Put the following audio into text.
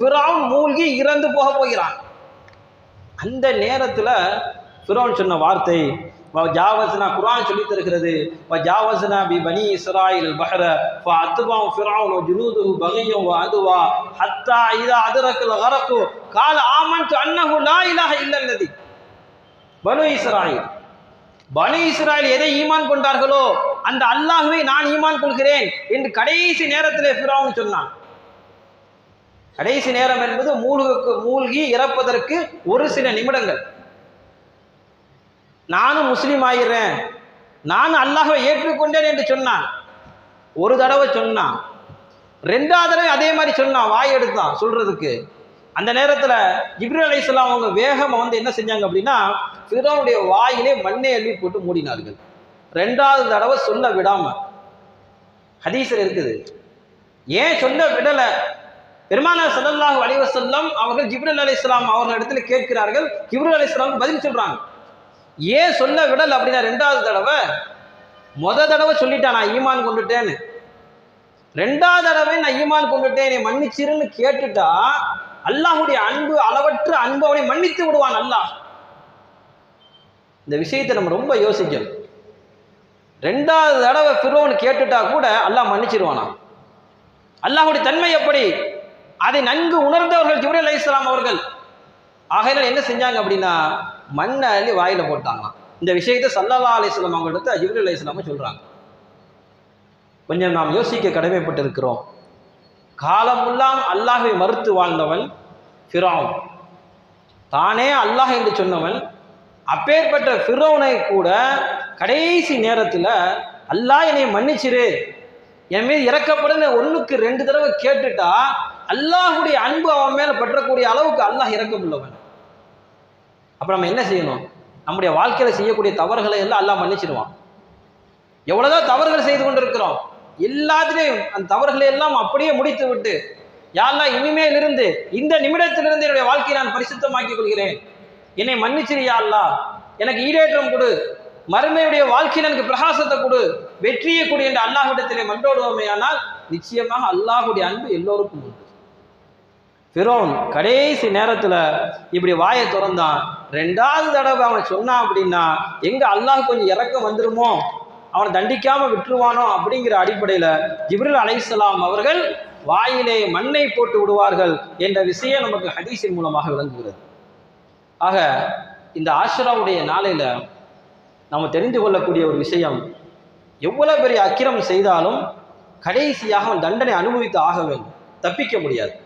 Brown மூழ்கி இறந்து போக போகிறான். அந்த நேரத்தில் ஃபிரௌன் சொன்ன வார்த்தை ஜாவஸ்னா குரான் சொல்லி தருகிறது. ஜாவசனா ஜாவஸ்னா பி பனி இஸ்ராயில் பஹர அத்துபாவும் அத்பாம் ஃபிரௌன் வ அதுவா. ஹத்தா இதா அதுரக்கில் வரக்கு கால ஆமன்து அன்னஹு லா இலாக இல்லல்லதி. பனு இஸ்ராயில். பனு இஸ்ராயில் எதை ஈமான் கொண்டார்களோ அந்த அல்லாஹுவை நான் ஈமான் கொள்கிறேன் என்று கடைசி நேரத்தில் ஃபிரௌன் சொன்னான். கடைசி நேரம் என்பது மூழ்குக்கு மூழ்கி இறப்பதற்கு ஒரு சில நிமிடங்கள். நானும் முஸ்லீம் ஆகிறேன் நான் அல்லாஹை ஏற்றுக்கொண்டேன் என்று சொன்னான். ஒரு தடவை சொன்னான். ரெண்டாவது தடவை அதே மாதிரி சொன்னான் வாய் எடுத்தான் சொல்றதுக்கு. அந்த நேரத்தில் ஜிப்ரீல் அலைஹிஸ்ஸலாம் அவங்க வேகமாக வந்து என்ன செஞ்சாங்க அப்படின்னா ஃபிரௌனுடைய வாயிலே மண்ணை அள்ளி போட்டு மூடினார்கள். ரெண்டாவது தடவை சொல்ல விடாம. ஹதீஸில் இருக்குது. ஏன் சொல்ல விடலை? பெருமானார் ஸல்லல்லாஹு அலைவசல்லம் அவர்கள் அவர்கள் அலி இஸ்லாம் அவர்கள் இடத்துல கேட்கிறார்கள். ஜிப்ரல் அலி இஸ்லாம் பதில் சொல்றாங்க. ஏன் சொல்ல விடல் அப்படின்னா ரெண்டாவது தடவை முத தடவை சொல்லிட்டான் நான் ஈமான் கொண்டுட்டேன்னு. ரெண்டாவது தடவை நான் ஈமான் கொண்டுட்டேன் என்னை மன்னிச்சிருன்னு கேட்டுட்டா அல்லாஹுடைய அன்பு அளவற்ற அன்பு அவனை மன்னித்து விடுவான் அல்லாஹ். இந்த விஷயத்தை நம்ம ரொம்ப யோசிக்கணும். ரெண்டாவது தடவை ஃபிரோன் கேட்டுட்டா கூட அல்லாஹ் மன்னிச்சிருவானா? அல்லாஹுடைய தன்மை எப்படி? அதை நன்கு உணர்ந்தவர்கள் ஜிப்ரி அலி இஸ்லாம் அவர்கள். ஆகையினால் என்ன செஞ்சாங்க அப்படின்னா மண்ணை அள்ளி வாயில போட்டாங்களாம். இந்த விஷயத்தை சல்லல்லா அலிஸ்லாம் அவங்கள்ட்ட ஜிப்ரீல் அலைஹிஸ்ஸலாம சொல்றாங்க. கொஞ்சம் நாம் யோசிக்க கடமைப்பட்டிருக்கிறோம். காலமுல்லாம் அல்லாஹை மறுத்து வாழ்ந்தவன் ஃபிரௌன். தானே அல்லாஹ் என்று சொன்னவன் அப்பேற்பட்ட ஃபிரோனை கூட கடைசி நேரத்தில் அல்லாஹ் என்னை மன்னிச்சிரு. என் மீது இறக்கப்படுன்னு ஒன்றுக்கு ரெண்டு தடவை கேட்டுட்டா அல்லாஹுடைய அன்பு அவன் மேலே பற்றக்கூடிய அளவுக்கு அல்லாஹ் இறக்கமுள்ளவன் அப்போ நம்ம என்ன செய்யணும்? நம்முடைய வாழ்க்கையில் செய்யக்கூடிய தவறுகளை எல்லாம் அல்லாஹ் மன்னிச்சிடுவான். எவ்வளோதான் தவறுகள் செய்து கொண்டிருக்கிறோம். எல்லாத்திலையும் அந்த தவறுகளை எல்லாம் அப்படியே முடித்து விட்டு யாரெல்லாம் இனிமேலிருந்து இந்த நிமிடத்திலிருந்து என்னுடைய வாழ்க்கையை நான் பரிசுத்தமாக்கிக் கொள்கிறேன். என்னை மன்னிச்சிரு யா அல்லாஹ். எனக்கு ஈடேற்றம் கொடு. மறுமையுடைய வாழ்க்கையில் எனக்கு பிரகாசத்தை கொடு. வெற்றியை கொடு என்று அல்லாஹ்விடத்திலே மன்றோடுவோமே ஆனால் நிச்சயமாக அல்லாஹுடைய அன்பு எல்லோருக்கும் உண்டு. ஃபிரோன் கடைசி நேரத்தில் இப்படி வாயை திறந்தான். ரெண்டாவது தடவை அவனை சொன்னான் அப்படின்னா எங்கே அல்லாஹ் கொஞ்சம் இறக்கம் வந்துருமோ? அவனை தண்டிக்காமல் விட்டுருவானோ? அப்படிங்கிற அடிப்படையில் ஜிப்ரில் அலைசலாம் அவர்கள் வாயிலே மண்ணை போட்டு விடுவார்கள் என்ற விஷயம் நமக்கு ஹதீஸின் மூலமாக விளங்குகிறது. ஆக இந்த ஆஷ்ராவுடைய நாளையில் நம்ம தெரிந்து கொள்ளக்கூடிய ஒரு விஷயம் எவ்வளவு பெரிய அக்கிரம் செய்தாலும் கடைசியாக அவன் தண்டனை அனுபவித்து ஆக வேண்டும். தப்பிக்க முடியாது.